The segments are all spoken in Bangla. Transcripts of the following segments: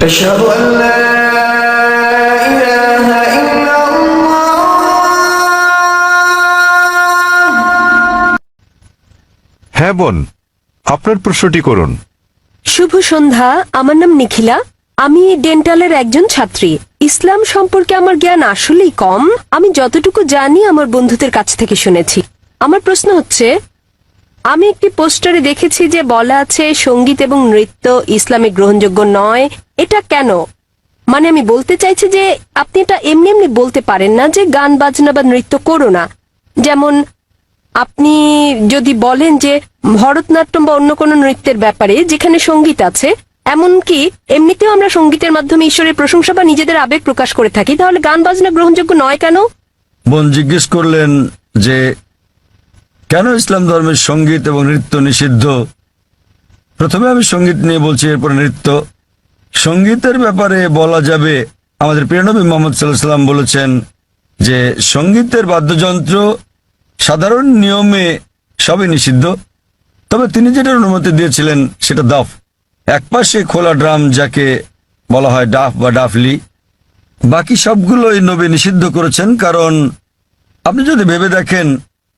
أشهد أن لا إله إلا الله হ্যাঁ বোন আপনার প্রশ্নটি করুন শুভ সন্ধ্যা আমার নাম নিখিলা আমি ডেন্টালের একজন ছাত্রী ইসলাম সম্পর্কে আমার জ্ঞান আসলেই কম আমি যতটুকু জানি আমার বন্ধুদের কাছ থেকে শুনেছি আমার প্রশ্ন হচ্ছে আমি একটি পোস্টারে দেখেছি যে বলা আছে, সংগীত এবং নৃত্য ইসলামে গ্রহণযোগ্য নয়। এটা কেন? মানে আমি বলতে চাইছি যে আপনি এটা এমনি এমনি বলতে পারেন না যে গান, বাজনা বা নৃত্য করো না। যেমন আপনি যদি বলেন যে ভরতনাট্যম বা অন্য কোনো নৃত্যের ব্যাপারে যেখানে সংগীত আছে, এমনকি এমনিতেও আমরা সঙ্গীতের মাধ্যমে ঈশ্বরের প্রশংসা বা নিজেদের আবেগ প্রকাশ করে থাকি, তাহলে গান, বাজনা গ্রহণযোগ্য নয় কেন? বোন, জিজ্ঞেস করলেন যে কেন ইসলাম ধর্মের সংগীত এবং নৃত্য নিষিদ্ধ? প্রথমে আমি সংগীত নিয়ে বলছি, এরপর নৃত্য। সঙ্গীতের ব্যাপারে বলা যাবে, আমাদের প্রিয়নবী মোহাম্মদ সাল্লাম বলেছেন যে, সঙ্গীতের বাদ্যযন্ত্র সাধারণ নিয়মে সবই নিষিদ্ধ। তবে তিনি যেটার অনুমতি দিয়েছিলেন, সেটা দাফ। একপাশে খোলা ড্রাম যাকে বলা হয় ডাফ বা ডাফলি। বাকি সবগুলোই নবী নিষিদ্ধ করেছেন, কারণ আপনি যদি ভেবে দেখেন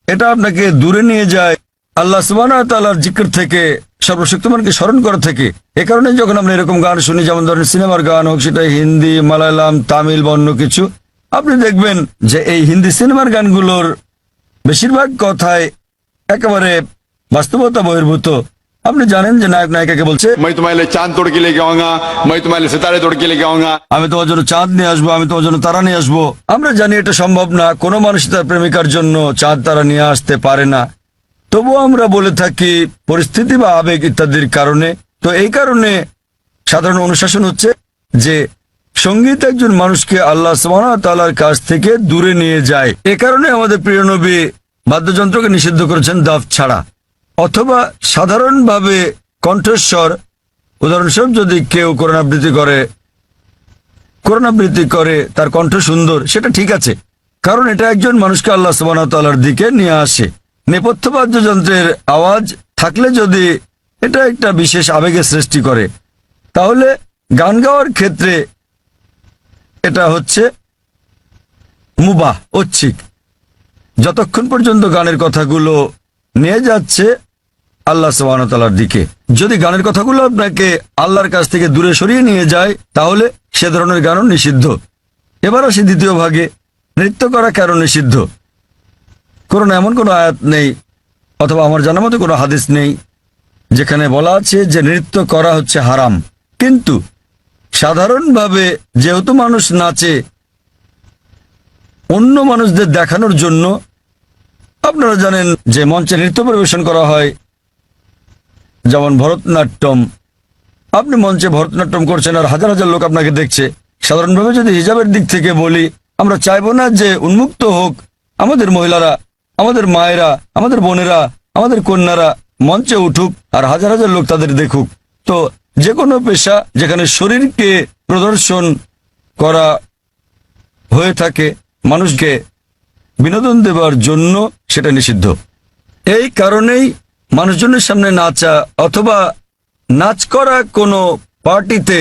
এটা আপনাকে দূরে নিয়ে যায় আল্লাহ সুবাহর জিকির থেকে, সর্বশক্তিমানকে স্মরণ করা থেকে। এ কারণে যখন আমরা এরকম গান শুনি, যেমন ধরেন সিনেমার গান হোক, সেটা হিন্দি, মালায়ালাম, তামিল, বা অন্য কিছু, আপনি দেখবেন যে এই হিন্দি সিনেমার গানগুলোর বেশিরভাগ কথায় একেবারে বাস্তবতা বহির্ভূত। আপনি জানেন যে নায়ক নায়িকাকে বলছে मैं तुम्हारे लिए चांद तोड़ के लेके आऊंगा मैं तुम्हारे लिए सितारे तोड़ के लेके आऊंगा আমি তোমার জন্য চাঁদ নিয়ে আসবো আমি তোমার জন্য তারা নিয়ে আসবো আমরা জানি এটা সম্ভব না কোনো মানুষ তার প্রেমিকার জন্য চাঁদ তারা নিয়ে আসতে পারে না তবুও আমরা বলে থাকি পরিস্থিতি বা আবেগ ইত্যাদির কারণে তো এই কারণে সাধারণ অনুশাসন হচ্ছে যে সঙ্গীত একজন মানুষকে আল্লাহ তালার কাছ থেকে দূরে নিয়ে যায় এ কারণে আমাদের প্রিয় নবী বাদ্যযন্ত্রকে নিষিদ্ধ করেছেন দাফ ছাড়া অথবা সাধারণভাবে কণ্ঠস্বর, উদাহরণস্বরূপ যদি কেউ করোনাবৃত্তি করে করোনাবৃত্তি করে, তার কণ্ঠ সুন্দর, সেটা ঠিক আছে। কারণ এটা একজন মানুষকে আল্লাহ সুবাহতাল্লার দিকে নিয়ে আসে। নেপথ্য বাদ্যযন্ত্রের আওয়াজ থাকলে যদি এটা একটা বিশেষ আবেগের সৃষ্টি করে, তাহলে গান গাওয়ার ক্ষেত্রে এটা হচ্ছে মুবাহ, ঐচ্ছিক। যতক্ষণ পর্যন্ত গানের কথাগুলো নিয়ে যাচ্ছে আল্লাহ সুবাহতালার দিকে। যদি গানের কথাগুলো আপনাকে আল্লাহর কাছ থেকে দূরে সরিয়ে নিয়ে যায়, তাহলে সে ধরনের গানও নিষিদ্ধ। এবার আসি দ্বিতীয় ভাগে। নৃত্য করা কেন নিষিদ্ধ? কোন এমন কোনো আয়াত নেই, অথবা আমার জানার মতো কোনো হাদিস নেই, যেখানে বলা আছে যে নৃত্য করা হচ্ছে হারাম। কিন্তু সাধারণভাবে যেহেতু মানুষ নাচে, অন্য মানুষদের দেখানোর জন্য আপনারা জানেন যে মঞ্চে নৃত্য পরিবেশন করা হয় যেমন ভরতনাট্যম। আপনি মঞ্চে ভরতনাট্যম করছেন আর হাজার হাজার লোক আপনাকে দেখছে। সাধারণভাবে যদি হিজাবের দিক থেকে বলি, আমরা চাইব না যে উন্মুক্ত হোক আমাদের মহিলারা, আমাদের মায়েরা, আমাদের বোনেরা, আমাদের কন্যারা মঞ্চে উঠুক আর হাজার হাজার লোক তাদের দেখুক। তো যে কোনো পেশা যেখানে শরীরকে প্রদর্শন করা হয়ে থাকে, মানুষকে বিনোদন দেবার জন্য সেটা নিষিদ্ধ। এই কারণেই মানুষজনের সামনে নাচা অথবা নাচ করা কোনো পার্টিতে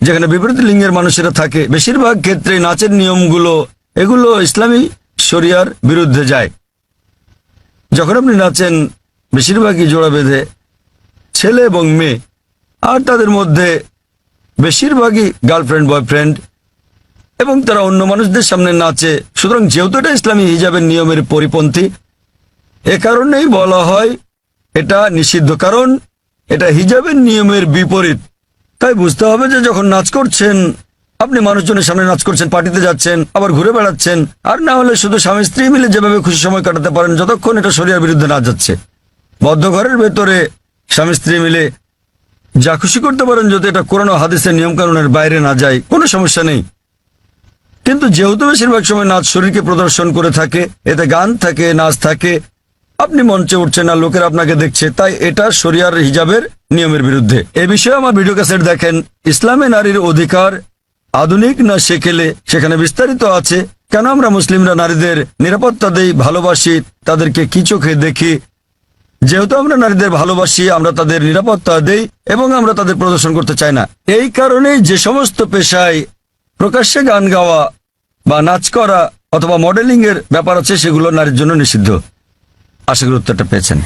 যেখানে বিপরীত লিঙ্গের মানুষেরা থাকে, বেশিরভাগ ক্ষেত্রে নাচের নিয়মগুলো, এগুলো ইসলামী শরিয়ার বিরুদ্ধে যায়। যখন আপনি নাচেন, বেশিরভাগই জোড়া বেঁধে ছেলে এবং মেয়ে, আর তাদের মধ্যে বেশিরভাগই গার্লফ্রেন্ড, বয়ফ্রেন্ড, এবং তারা অন্য মানুষদের সামনে নাচে। সুতরাং যেহেতু এটা ইসলামী হিজাবের নিয়মের পরিপন্থী, এ কারণেই বলা হয় এটা নিষিদ্ধ কারণ, এটা হিজাবের নিয়মের বিপরীত। তাই বুঝতে হবে যে যখন নাচ করছেন, আপনি মানুষজনের সামনে নাচ করছেন, পার্টিতে যাচ্ছেন, আবার ঘুরে বেড়াচ্ছেন, আর না হলে শুধু স্বামী স্ত্রী মিলে যেভাবে খুশি সময় কাটাতে পারেন, যতক্ষণ এটা শরীরের বিরুদ্ধে না যাচ্ছে। বদ্ধ ঘরের ভেতরে স্বামী স্ত্রী মিলে যা খুশি করতে পারেন, যদি এটা কোরআন হাদিসের নিয়মকানুনের বাইরে না যায়, কোনো সমস্যা নেই। কিন্তু যেহেতু বেশিরভাগ সময় নাচ শরীরকে প্রদর্শন করে থাকে, এতে গান থাকে, নাচ থাকে আপনি মঞ্চে উঠছেন না লোকের আপনাকে দেখছে, তাই এটা শরিয়ার হিজাবের নিয়মের বিরুদ্ধে। এ বিষয়ে আমার ভিডিও ক্যাসেট দেখেন, ইসলামে নারীর অধিকার আধুনিক না সেকেলে? সেখানে বিস্তারিত আছে, কেন আমরা মুসলিমরা নারীদের নিরাপত্তা দেই, ভালোবাসি, তাদেরকে কি চোখে দেখি? যেহেতু আমরা নারীদের ভালোবাসি, আমরা তাদের নিরাপত্তা দেই এবং আমরা তাদের প্রদর্শন করতে চাই না। এই কারণেই যে সমস্ত পেশায় প্রকাশ্যে গান গাওয়া বা নাচ করা অথবা মডেলিং এর ব্যাপার আছে, সেগুলো নারীর জন্য নিষিদ্ধ। আশা পেয়েছেন।